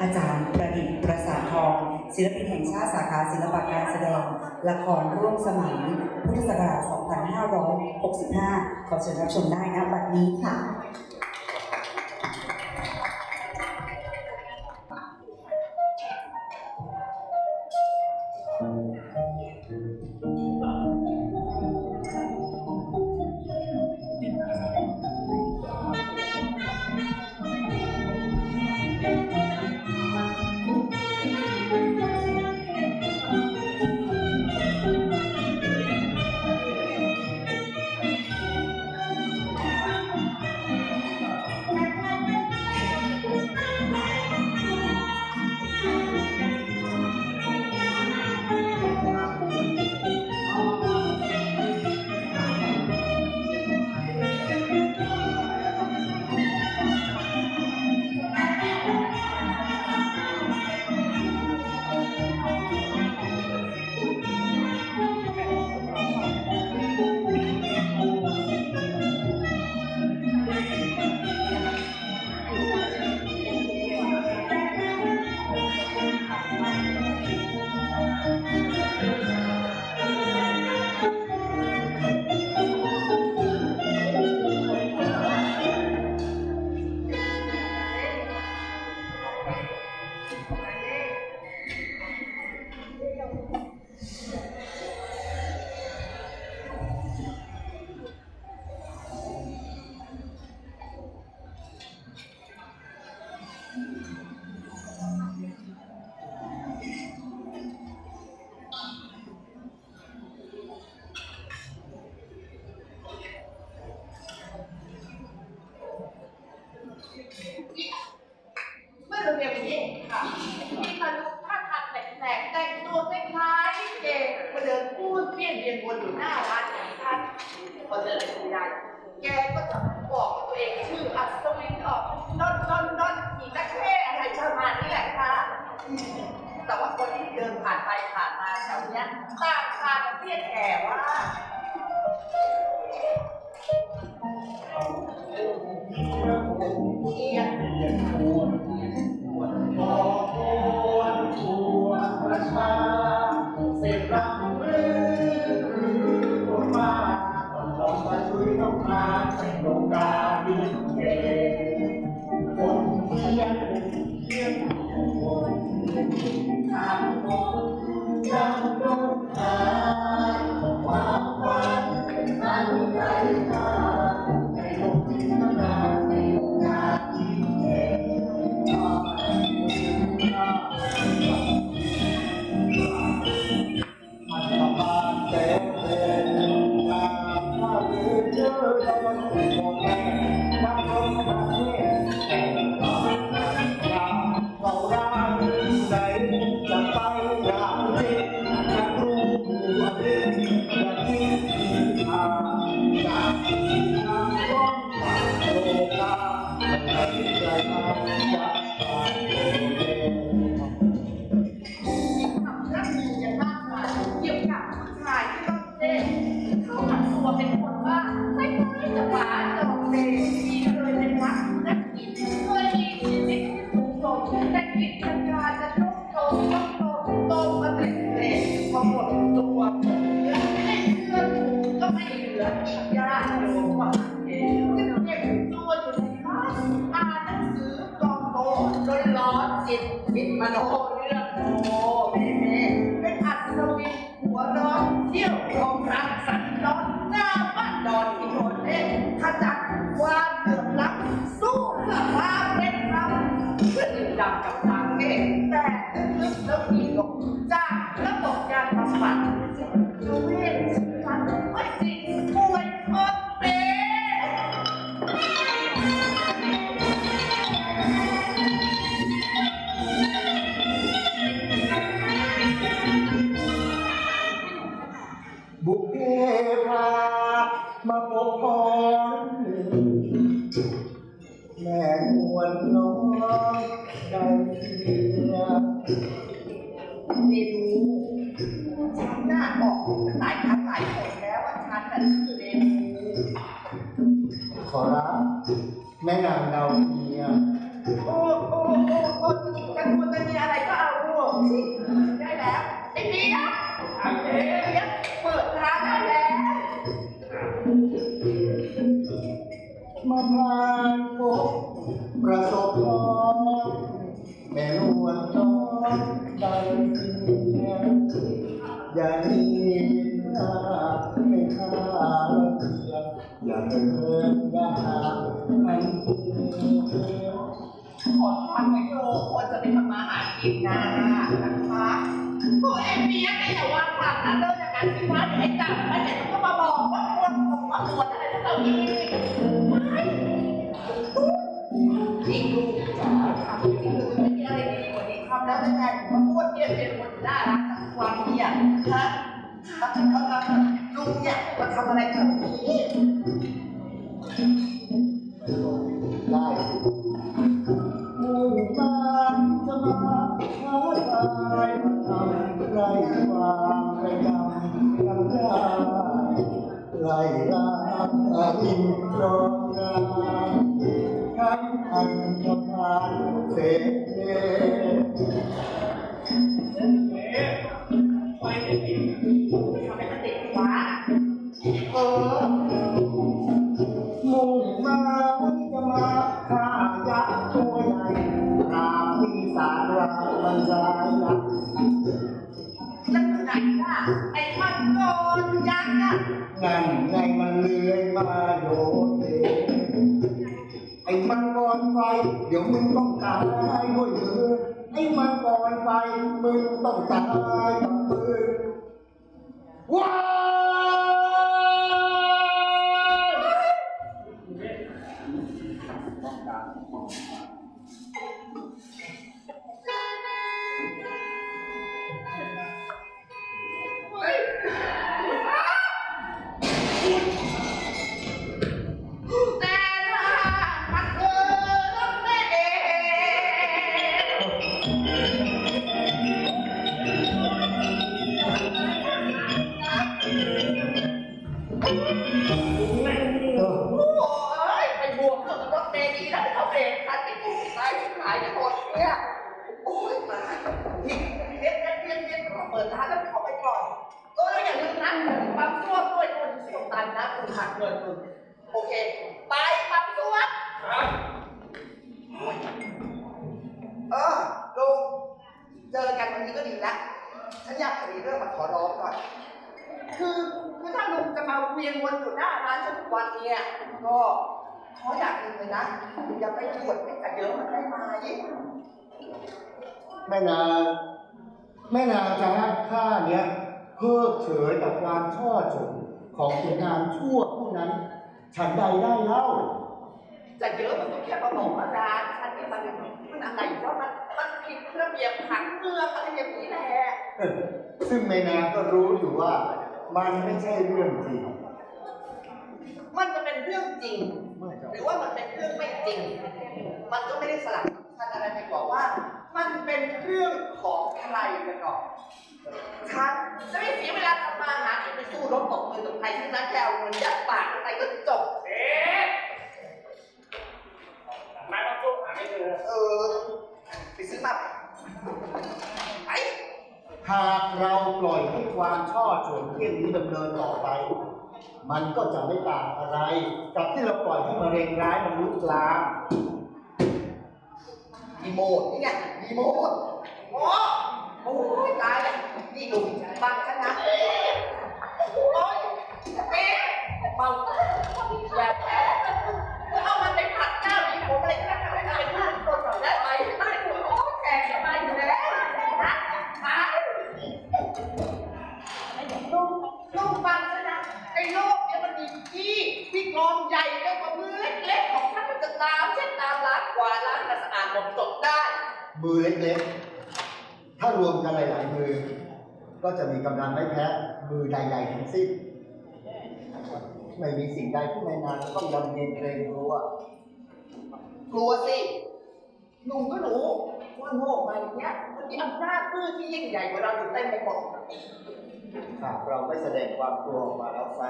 อาจารย์ประดิษฐ์ประสาททอง ศิลปินแห่งชาติสาขาศิลปะการแสดง ละครร่วมสมัย พุทธศักราช 2565 ขอเชิญรับชมได้นะบัดนี้ค่ะ คนเลยไม่ได้ แกก็จะบอกตัวเองชื่ออัศวินออกนอนนอนนนผีตะแค่อะไรประมาณนี้แหละค่ะ แต่ว่าคนที่เดินผ่านไปผ่านมาแถวนี้ต่างพากันเรียกแกว่า Thank you. จัดความเหลื่อมล้ำสู้เพื่อความเป็นธรรมขึ้นดังกับ ขอรับแม่นางดาวเทียมโอ้โอ้โอ้โอ้กันคนตะเนีอะไรก็เอาลูกสิได้แล้วไอ้เดียบไอเดียบเปิดร้านได้แล้วมาพานพประสบพรแม่ลวนน้องดาวเทียอย่าหนีหน้า ข้าเทียงอย่าเดินอย่าห่างให้เพียขอทานไว้โยควรจะไปทำมาหากินนะนะคะพวกเอ็มเบียก็อย่าวางผักนะเลิกจากการที่ว่าเดี๋ยวให้จับแล้วเดี๋ยวก็มาบอกว่าควรผมมาตรวจอะไรทั้งเหล่านี้ไม่จริงลูกจ๋าทำจริงคือไม่มีอะไรดีกว่านี้ทำแล้วแทนผมาพูดเนี่ยเป็นคนน่ารักจากความเนี่ยฮะทำเขาทำ ลูกเนี่ยมาทำอะไรแบบนี้ได้สิมุ่งบ้านจะมาท้าทายทำไรความระยำกันได้ไรลาอาอินตรองงานทั้งอันธพาลเสเพ เตันนะคุณหักเงินมึงโอเค ไปปั๊มซ่วมเออลุงเจอกันวันนี้ก็ดีแล้วฉันอยากจะมีเรื่องมาขอร้องหน่อยคือคือถ้าลุงจะมาเวียนวนอยู่หน้าร้านฉันทุกวันเนี่ยก็ขออย่างหนึ่งเลยนะอย่าไปตรวจไม่แต่เยอะมันได้ไหมแม่นางแม่นางจะให้ข้าเนี้ยเพิกเฉยกับความช่อฉน ของขุนนางชั่วผู้นั้น ฉันใดได้เล่า จะเยอะมันก็แค่ประมงอาจารย์ฉันนี่มันมันอะไรว่ามันมันผิดระเบียบผังเมืองอะไรอย่างนี้แหละเออซึ่งแม่นางก็รู้อยู่ว่า มันไม่ใช่เรื่องจริง มันจะเป็นเรื่องจริง หรือว่ามันเป็นเรื่องไม่จริง มันก็ไม่ได้สลักสำคัญอะไรไปกว่าว่า มันเป็นเรื่องของใครกันก่อนฉันจะไม่เสียเวลาทำมาหากินไปสู้รบตบมือกับใครทั้งนั้นแค่เอาเงินยัดปากไปก็จบ เอ๊ะไม้บรรจุหาไม่เจอเออ ไปซื้อมาไปหากเราปล่อยให้ความช่อฉนเที่ยงนี้ดำเนินต่อไป มันก็จะไม่ต่างอะไร กับที่เราปล่อยให้มะเร็งร้ายมันลุกลาม รีโมทนี่ไงรีโมทโอ้ยตายแล้วนี่ดูบังฉันนะโอ้ยเอ๊ะเมาแบบแผลเอามันไปผัดเจ้าอีกผมอะไรก็ได้ไม่ได้ทุกคนแบบได้ไปได้คุณโอ้แขกจะมาอยู่แล้วนะมาลูกลูกฟังฉันนะไอ้โลกเนี่ยมันมีที่ที่กรองใหญ่เกินกว่ามือเล็กๆของท่านมันจะตามเช่นตามล้างกวาดล้างแต่สะอาดหมดจดได้ มือเล็กๆ ถ้ารวมกันหลายๆมือ ก็จะมีกำลังไม่แพ้มือใหญ่ๆทั้งสิ้นไม่มีสิ่งใดที่ในนานจะต้องยำเกรงเกรงกลัว กลัวสิหนุ่มก็รู้ว่าโลกใบเนี้ยมันมีอำนาจมืดที่ยิ่งใหญ่กว่าเราอยู่เต็มไปหมดหากเราไม่แสดงความกลัวออกมาแล้วไซ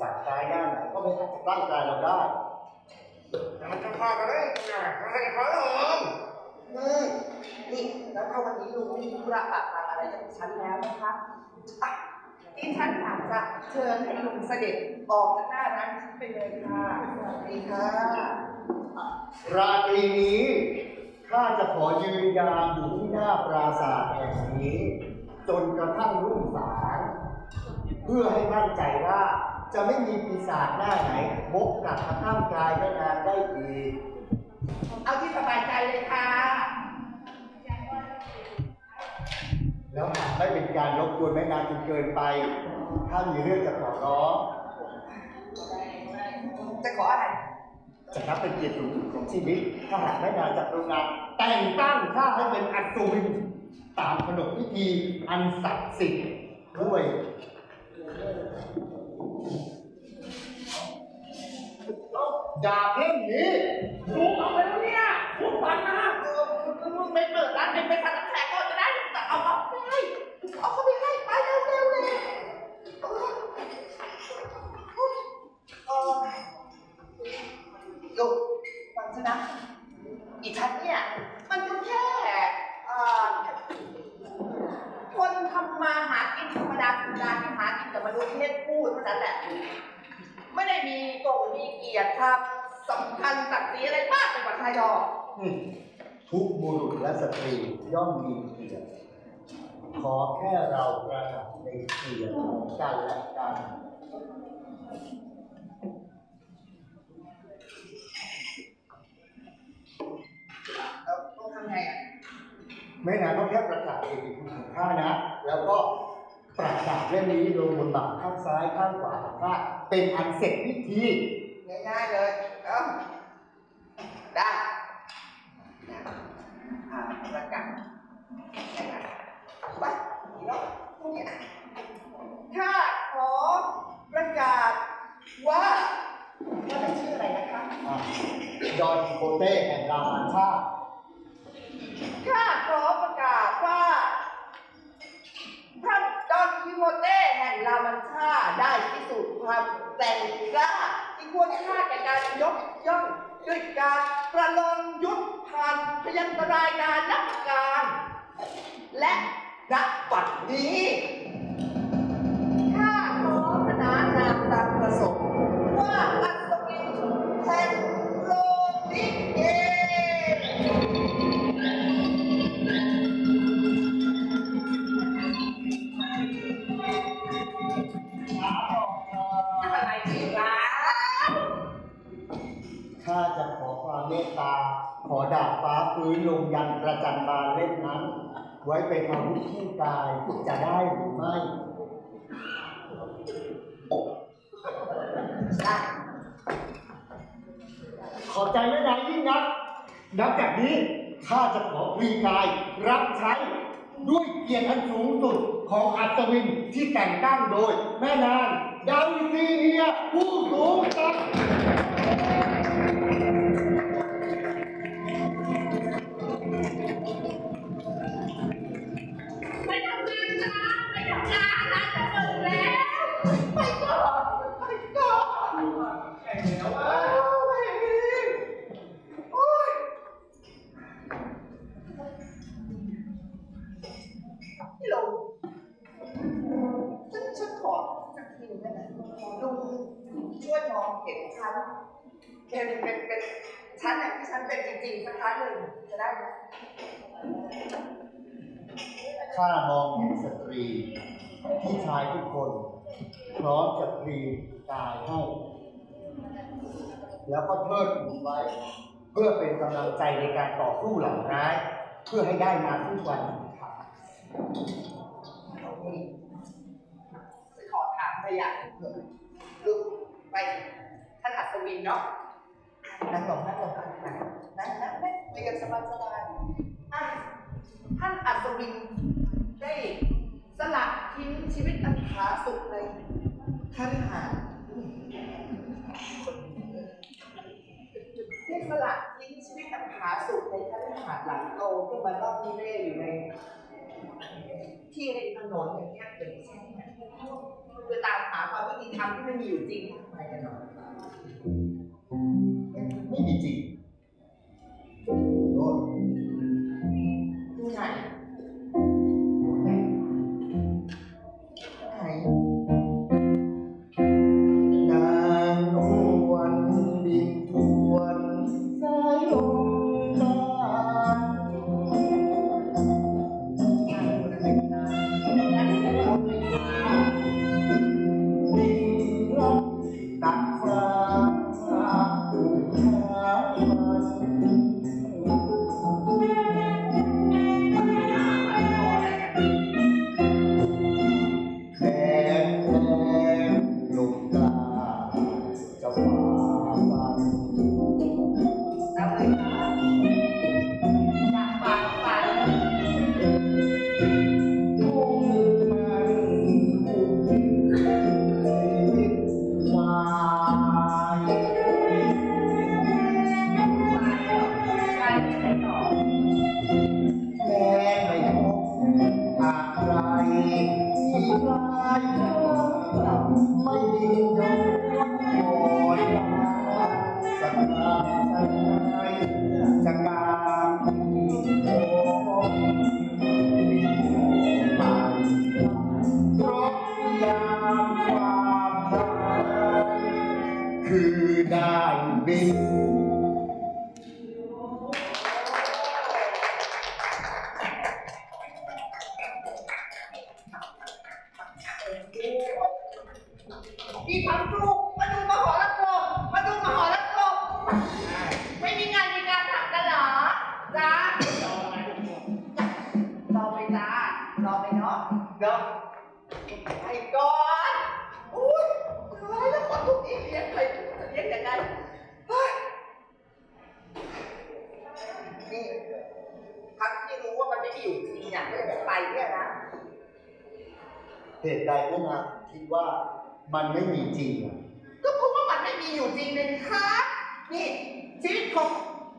สัตว์ตายหน้าไหนก็ไม่อาจจะตั้งกายเราได้มันจะพากันได้ไงมันให้เขาเอออืมนี่แล้วถ้าวันนี้ลุงไม่มีธุระปะปัง อะไรจากฉันแล้วนะคะอะที่ฉันอยากจะเชิญให้ลุงเสด็จออกจากหน้าร้านฉันไปเลยค่ะสวัสดีค่ะราตรีนี้ข้าจะขอยืนยามอยู่ที่หน้าปราสาทแห่งนี้ จนกระทั่งรุ่งสางเพื่อให้มั่นใจว่าจะไม่มีปีศาจหน้าไหนมกกลับมาท่ามกลายแม่นางได้อีก เอาที่สบายใจเลยค่ะ แล้วหากไม่เป็นการรบกวนแม่นางจนเกินไปข้ามีเรื่องจะขอร้องจะขออะไร จะนับเป็นเกียรติสูงสุดของชีวิตถ้าหากแม่นางจักรุณาแต่งตั้งข้าให้เป็นอัศวินตามขนบพิธีอันศักดิ์สิทธิ์ด้วยดาบเล่มนี้ ลุงเอาไปแล้วเนี่ยคุณปันนะเออมึงไม่เปิดร้านเป็นไปทำน้ำแข็งก่ ให้เอาเข้าไปให้ไปเร็วเร็วเลยเออเออลูกฟังฉันนะ อีฉันเนี่ย มันก็แค่เอ่อคนทำมาหากินธรรมดาธรรมดาที่หากินกับมนุษย์เพศผู้เท่านั้นแหละ ไม่ได้มีโกงมีเกียรติครับสำคัญศักดิ์ศรีอะไรมากไปกว่าใครหรอก อืมทุกบุรุษและสตรีย่อมมีเกียรติ ขอแค่เรากระหนักในเกียรติของกันและกันเราต้องทำไงอะไม่นานก็แค่ประกาศเอกคุณของข้านะ แล้วก็ประกาศเล่มนี้ลงบนบ่าข้างซ้ายข้างขวาของข้าเป็นอันเสร็จพิธีง่ายๆเลย เอ้าได้อ่าประกาศไปอีกรอบเนี่ยถ้าขอประกาศว่าว่าจะชื่ออะไรนะคะ อะ ดอนกิโคเต้แห่งรามาชาติข้าขอประกาศว่า ท่านดอนคิโมเต้แห่งรามันชาได้พิสูจน์ความแต่งกล้าที่ควรค่าแก่การยกย่องด้วยการประลองยุทธผ่านพยันตรายนานับการ และนับปัดนี้ข้าขอขนานนามตามประสงค์ ขอดาบฟ้าฟื้นลงยันประจันบานเล่มนั้น ไว้เป็นอาวุธคู่กายจะได้หรือไม่ได้ขอบใจแม่นายยิ่งนัก นับจากนี้ข้าจะขอพลีกาย รับใช้ด้วยเกียรติอันสูงสุดของอัศวินที่แต่งตั้งโดย แม่นางดาวิซีเนียผู้สูงศักดิ์ องเห็นฉันเป็นเป็นเป็นฉันอย่างที่ฉันเป็นจริงๆสักครั้งหนึ่งจะได้ไหมข้ามองเห็นสตรีที่ชายทุกคนพร้อมจะพลีกายให้แล้วก็เทิดหนุนไว้ เพื่อเป็นกำลังใจในการต่อสู้หลังร้าย เพื่อให้ได้มาทุกวันขอถามไปอย่างหนึ่งเถอะลูก ไปท่านอัศวินเนาะนั่งลงนั่งลงนั่งนั่งนั่งนั่งนั่งคุยกันสบายสบายท่านอัศวินได้ มาดูมหรสพมาดูมหรสพไม่มีงานมีการทำกันเหรอจ้ารอไปจ้ารอไปเนาะเนาะไอ้ก่อนอุ้ยเหนื่ยแล้วคนทุกทีเลี้ยงใครเลี้ยงยังไงเฮ้ยทั้ที่รู้ว่ามันไม่ได้อยู่จริงอะไม่ได้ไปเนี่ยนะเหตุใดพวกเาคิดว่ามันไม่มีจริง มีอยู่จริงเลยครับนี่ชีวิตของ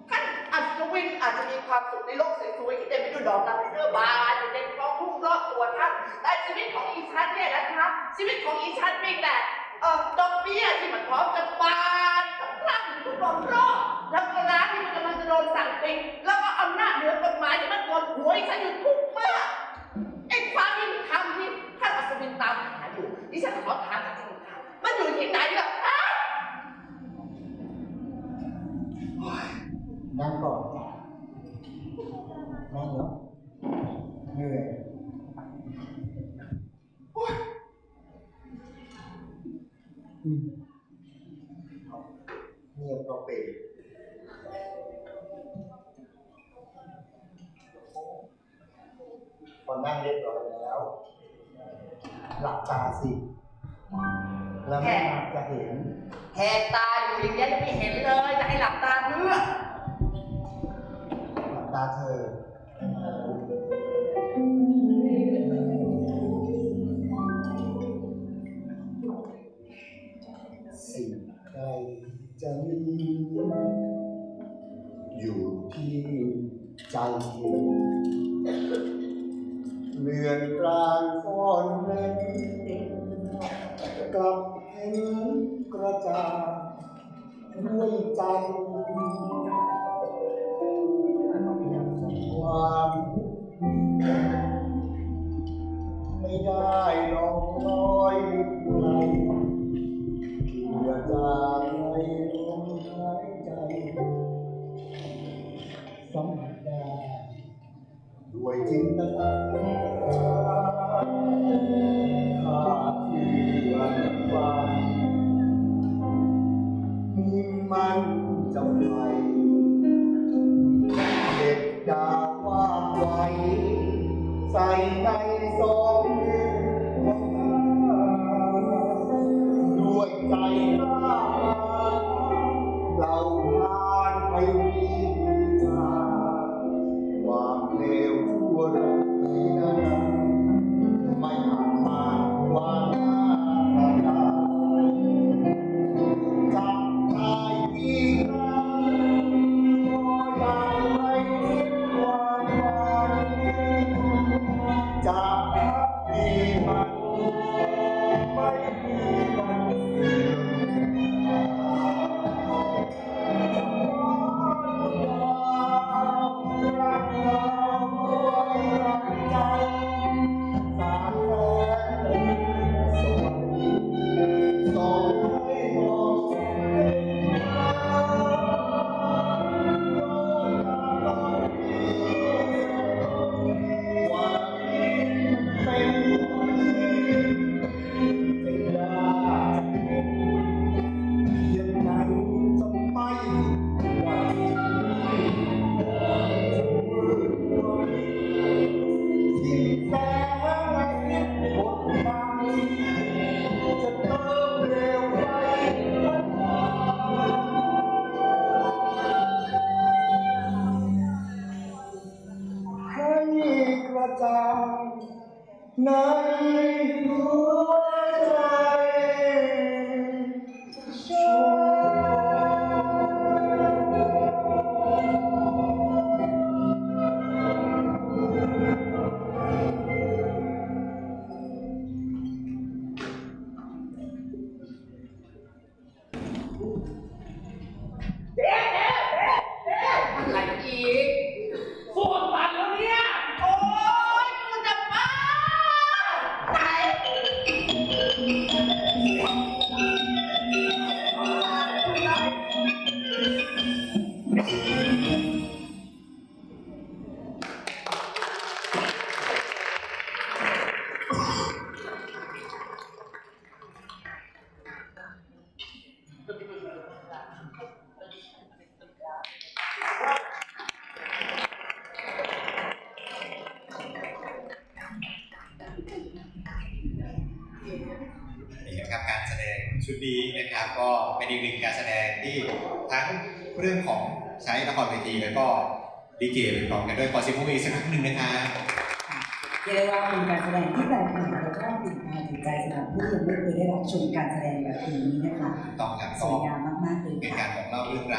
ท่านอัศวินอาจจะมีความสุขในโลกสวยๆที่เต็มไปด้วยดอกลาเวนเดอร์บานเต็มท้องทุ่งรอบตัวท่านแต่ชีวิตของอีชันเนี่ยนะครับชีวิตของอีชันมีแต่เอ่อดอกเบี้ยที่มันพร้อมจะบานสะพรั่งทุกรอบรอบแล้วก็ร้านที่มันกำลังจะโดนสั่งปิดแล้วก็อำนาจเหนือกฎหมายที่มันกดหัวอีฉันอยู่ทุกเมื่อไอ้ความยุติธรรมที่ท่านอัศวินตามหาอยู่ดิฉันขอถามจริงๆค่ะมันอยู่ที่ไหนล่ะ นั่งก่อนจ้ะนั่งเนาะเหนื่อยอืมเงียบก็เป็นพอนั่งเรียบร้อยแล้ว หลับตาสิ แล้วแม่นางจะเห็น แหกตาอยู่อย่างเงี้ยยังไม่เห็นเลย จะให้หลับตาเพื่อหลับตาเธอสิ่งใดจะมีอยู่ที่ใจเลือนกลางซ่อนเร้นกับเห็นกระจาด้วยใจ ใก็เป็นอีกหนึ่งการแสดงที่ทั้งเรื่องของใช้ละครเวทีแล้วก็ลิเกไปพร้อมกันด้วยขอเสียงปรบมืออีกสักครั้งหนึ่งนะครับเรียกได้ว่าเป็นการแสดงที่แปลกใหม่แล้วก็ตื่นตาตื่นใจสำหรับผู้ที่ยังไม่เคยได้รับชมการแสดงแบบนี้นะคะต้องครับสก็วยงามมากๆเลยเป็นค่ะ การบอกเล่าเรื่องราว